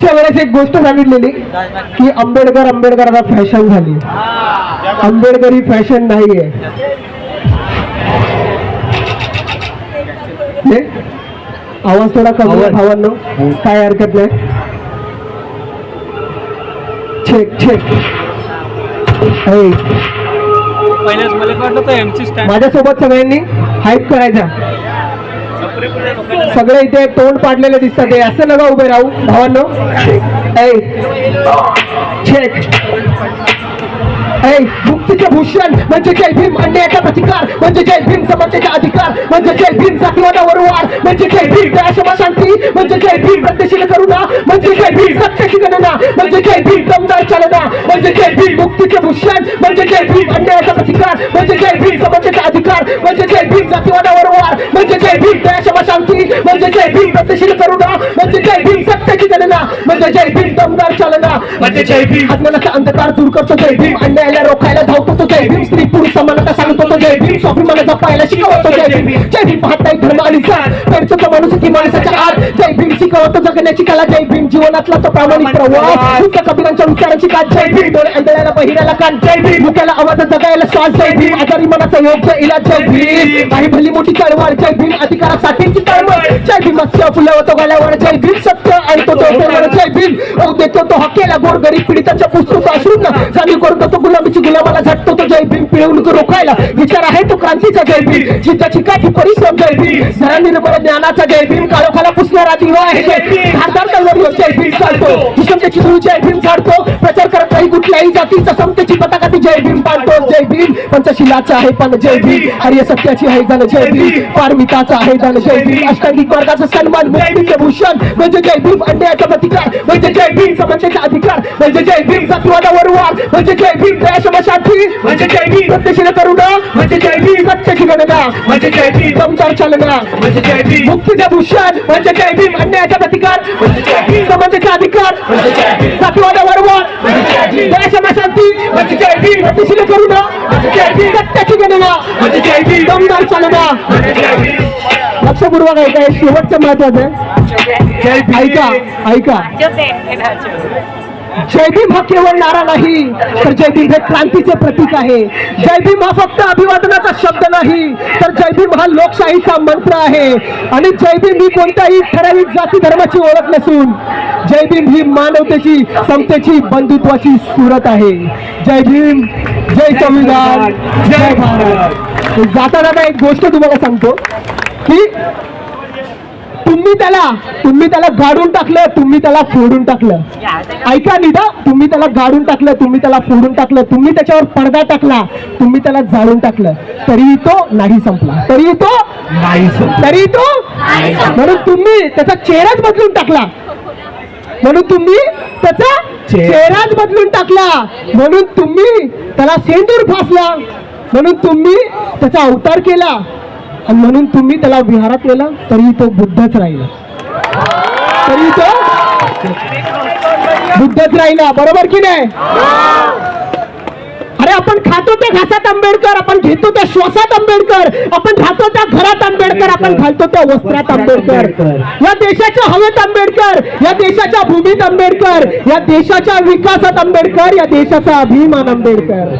वेळेस एक गोष्ट सांगितलेली की आंबेडकर आंबेडकर आता फॅशन झाली. आंबेडकर ही फॅशन नाहीये. हे? आवाज थोडा कमी आहे भावांनो. काय हरकत नाही. छेक छेक हे, माझ्यासोबत सगळ्यांनी हाईप करायचा. सगळे इथे तोंड पाडलेले दिसतात. हे असं नका उभे राहू भावांनो. मुक्तीचे भूषण म्हणजे जय भीम अन्यायाचा प्रतिकार म्हणजे जय भीम समतेचा अधिकार म्हणजे जय भीम जातीवादावर वार म्हणजे जय भीम दयाक्षमा शांती म्हणजे जय भीम प्रत्यशील करुणा म्हणजे जय भीम सत्याची गणना म्हणजे जय भीम दमदार चालना म्हणजे जय भीम मुक्तीचे जय भीम दयाक्षमा शांती म्हणजे जय भीम प्रत्यशील करुणा म्हणजे जय भीम सत्याची जनना म्हणजे जय भीम दमदार चालना म्हणजे जय भीम अज्ञानाचा अंधकार दूर करतो जय भीम अन्यायाला रोखायला धावतो तो जय भीम स्त्री पुरुष समानता सांगतो तो जय भीम स्वाभिमान जपायला शिकवतो जय भीम जय भीम पाहत नाही धर्म आणि सार माणूस की माणसाच्या आत जय भीम शिकवतो जगण्याची कला जय भीम जीवनातला तो प्रामाणिक प्रवास कबीरांच्या कात जय भीम डोळे अंधळ्याला बहिऱ्याला कान जय भीम मुख्याला आवाज जगायला श्वास जय भीम आजारी मनाचा योग्य इलाज जय भीम काही भली मोठी चळवळ जय भीम अधिकारासाठीची तळमळ जय भीम मत्स्य फुलं होतो गळ्यावर जय भीम सत्य आणि तो जय भीम ओ देतो तो हकेला गोर गरीब पीडिताच्या पुस्तक असून जाणीव करून तो गुलाबीची गुलाबाला झटतो तो जय भीम पिळवणूक रोखायला. विचार आहे तो क्रांतीचा जय भीम जिद्दाची काठी परिश्रम जय भीम सरा निर्मळ ज्ञानाचा जय भीम काळोखाला पुसणारा दिवा आहे जय भीम धारदार तलवारीवर जय भीम चालतो. विषमतेची धूळ जय भीम झाडतो. प्रचार करत नाही कुठल्याही जातीचा समतेची पताका ती जय भीम पाडतो जय भीम पंचशिलाचा आहे पण जय भीम हरिय सत्याची आहे जन जय भीम पारमिताचा आहे जन जय भीम अष्टांगिक वर्गाचा सन्मान मुक्तीचे भूषण म्हणजे जय भीम अन्यायाचा प्रतिकार म्हणजे जय भीम समस्येचा अधिकार म्हणजे जय भीम सत्वादावर वार म्हणजे जय भीम दयाशमा शांती म्हणजे जय भीम सत्यशील करुणा म्हणजे जय भीम सत्यची गणना म्हणजे जय भीम संसार चालना म्हणजे जय भीम मुक्तीचे भूषण म्हणजे जय भीम अन्यायाचा प्रतिकार म्हणजे जय भीम समाजाचा अधिकार म्हणजे जय भीम सत्वादावर वार म्हणजे जय भीम दयाशमा शांती भीम सत्यशील करुणा म्हणजे सत्याची गणना. म्हणजे दमदार चालना. म्हणजे लक्षपूर्वक ऐका हे शेवटचं महत्वाचं आहे. ऐका ऐका. जयभीम हा केवळ नारा नाही तर जयभीम हे क्रांतीचे प्रतीक आहे. जयभीम हा फक्त अभिवादनाचा शब्द नाही तर जयभीम हा लोकशाहीचा मंत्र आहे. आणि जयभीम ही कोणत्याही ठराविक जाती धर्माची ओळख नसून जयभीम ही मानवतेची समतेची बंधुत्वाची सुरत आहे. जय भीम जय संविधान जय भारत. जाता जाता एक गोष्ट तुम्हाला सांगतो की तुम्ही त्याला तुम्ही त्याला गाडून टाकलं तुम्ही त्याला फोडून टाकलं. ऐका निदा तुम्ही त्याला गाडून टाकलं तुम्ही त्याला फोडून टाकलं तुम्ही त्याच्यावर पडदा टाकला तुम्ही त्याला जाळून टाकलं. तरीही तो नाही संपला. तरीही तो नाही तरीही तो म्हणून तुम्ही त्याचा चेहराच बदलून टाकला. म्हणून तुम्ही त्याचा चेहराच बदलून टाकला. म्हणून तुम्ही त्याला सेंदूर फासला. म्हणून तुम्ही त्याचा अवतार केला. आणि म्हणून तुम्ही त्याला विहारात नेला तरी तो बुद्धच राहिला. तरी तो बुद्धच राहिला. बरोबर की नाही? अरे आपण खातो त्या घासात आंबेडकर आपण घेतो त्या श्वासात आंबेडकर आपण राहतो त्या घरात आंबेडकर आपण घालतो त्या वस्त्रात आंबेडकर. या देशाच्या हवेत आंबेडकर या देशाच्या भूमीत आंबेडकर या देशाच्या विकासात आंबेडकर या देशाचा अभिमान आंबेडकर.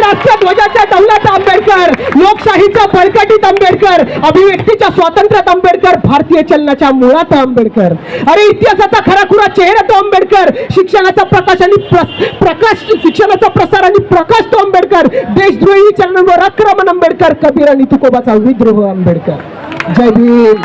राष्ट्र राष्ट्रध्वजाच्या दौलत आंबेडकर लोकशाहीच्या बळकटीत आंबेडकर अभिव्यक्तीच्या स्वातंत्र्यात आंबेडकर भारतीय चलनाच्या मुळात आंबेडकर. अरे इतिहासाचा खराखुरा चेहरा तो आंबेडकर. शिक्षणाचा प्रकाश आणि प्रकाश शिक्षणाचा प्रसार आणि प्रकाश तो आंबेडकर. देशद्रोही चलनावर आक्रमण आंबेडकर कबीर आणि तुकोबाचा विद्रोह आंबेडकर. जय भीम.